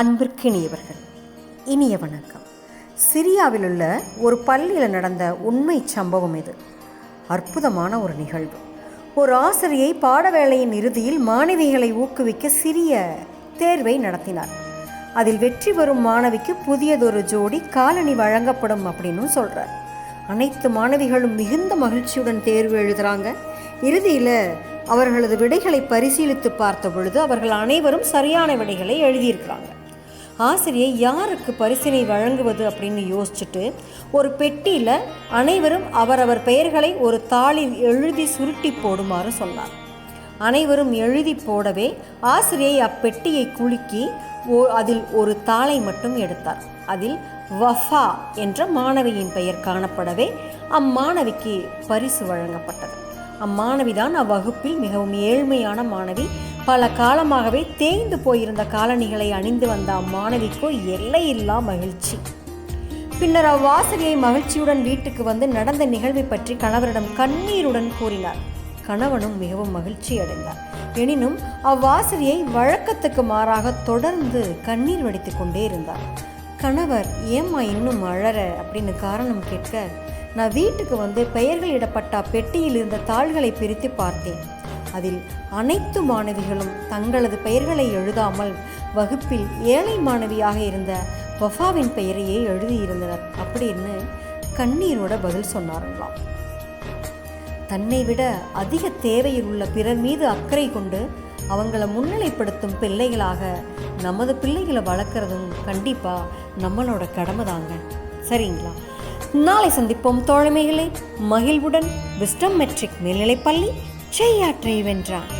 அன்பிற்கினியவர்கள். இனிய வணக்கம். சிரியாவில் உள்ள ஒரு பள்ளியில் நடந்த உண்மை சம்பவம் இது. அற்புதமான ஒரு நிகழ்வு. ஒரு ஆசிரியை பாடவேளையின் இறுதியில் மாணவிகளை ஊக்குவிக்க சிறிய தேர்வை நடத்தினார். அதில் வெற்றி பெறும் மாணவிக்கு புதியதொரு ஜோடி காலணி வழங்கப்படும் அப்படின்னு சொல்கிறார் அனைத்து மாணவிகளும் மிகுந்த மகிழ்ச்சியுடன் தேர்வு எழுதுகிறாங்க இறுதியில் அவர்களது விடைகளை பரிசீலித்து பார்த்த பொழுது அவர்கள் அனைவரும் சரியான விடைகளை எழுதியிருக்கிறாங்க. ஆசிரியை யாருக்கு பரிசினை வழங்குவது அப்படின்னு யோசிச்சுட்டு ஒரு பெட்டியில் அனைவரும் அவரவர் பெயர்களை ஒரு தாளில் எழுதி சுருட்டி போடுமாறு சொன்னார். அனைவரும் எழுதி போடவே ஆசிரியை அப்பெட்டியை குலுக்கி ஓ அதில் ஒரு தாளை மட்டும் எடுத்தார். அதில் வஃபா என்ற மாணவியின் பெயர் காணப்படவே அம்மாணவிக்கு பரிசு வழங்கப்பட்டது. அம்மாணவிதான் அவ்வகுப்பில் மிகவும் ஏழ்மையான மாணவி. பல காலமாகவே தேய்ந்து போயிருந்த காலணிகளை அணிந்து வந்த அம்மாணவிக்கோ எல்லையில்லா மகிழ்ச்சி. பின்னர் அவ்வாசிரியை மகிழ்ச்சியுடன் வீட்டுக்கு வந்து நடந்த நிகழ்வை பற்றி கணவரிடம் கண்ணீருடன் கூறினார். கணவனும் மிகவும் மகிழ்ச்சி அடைந்தார். எனினும் அவ்வாசிரியை வழக்கத்துக்கு மாறாக தொடர்ந்து கண்ணீர் வடித்து கொண்டே இருந்தார். கணவர் ஏம்மா இன்னும் அழற? அப்படின்னு காரணம் கேட்க நான் வீட்டுக்கு வந்து பெயர்கள் இடப்பட்ட பெட்டியில் இருந்த தாள்களை பிரித்து பார்த்தேன். அதில் அனைத்து மாணவிகளும் தங்களது பெயர்களை எழுதாமல் வகுப்பில் ஏழை மாணவியாக இருந்த வஃபாவின் பெயரையே எழுதியிருந்தனர். அப்படின்னு கண்ணீரோட பதில் சொன்னார்களாம். தன்னை விட அதிக தேவையில் உள்ள பிறர் மீது அக்கறை கொண்டு அவங்கள முன்னிலைப்படுத்தும் பிள்ளைகளாக நமது பிள்ளைகளை வளர்க்குறதும் கண்டிப்பாக நம்மளோட கடமை தாங்க. சரிங்களா? நாளை சந்திப்போம் தோழமைகளை. மகிழ்வுடன் விஸ்டம் மெட்ரிக் மேல்நிலைப்பள்ளி செய்யாற்றை வென்றான்.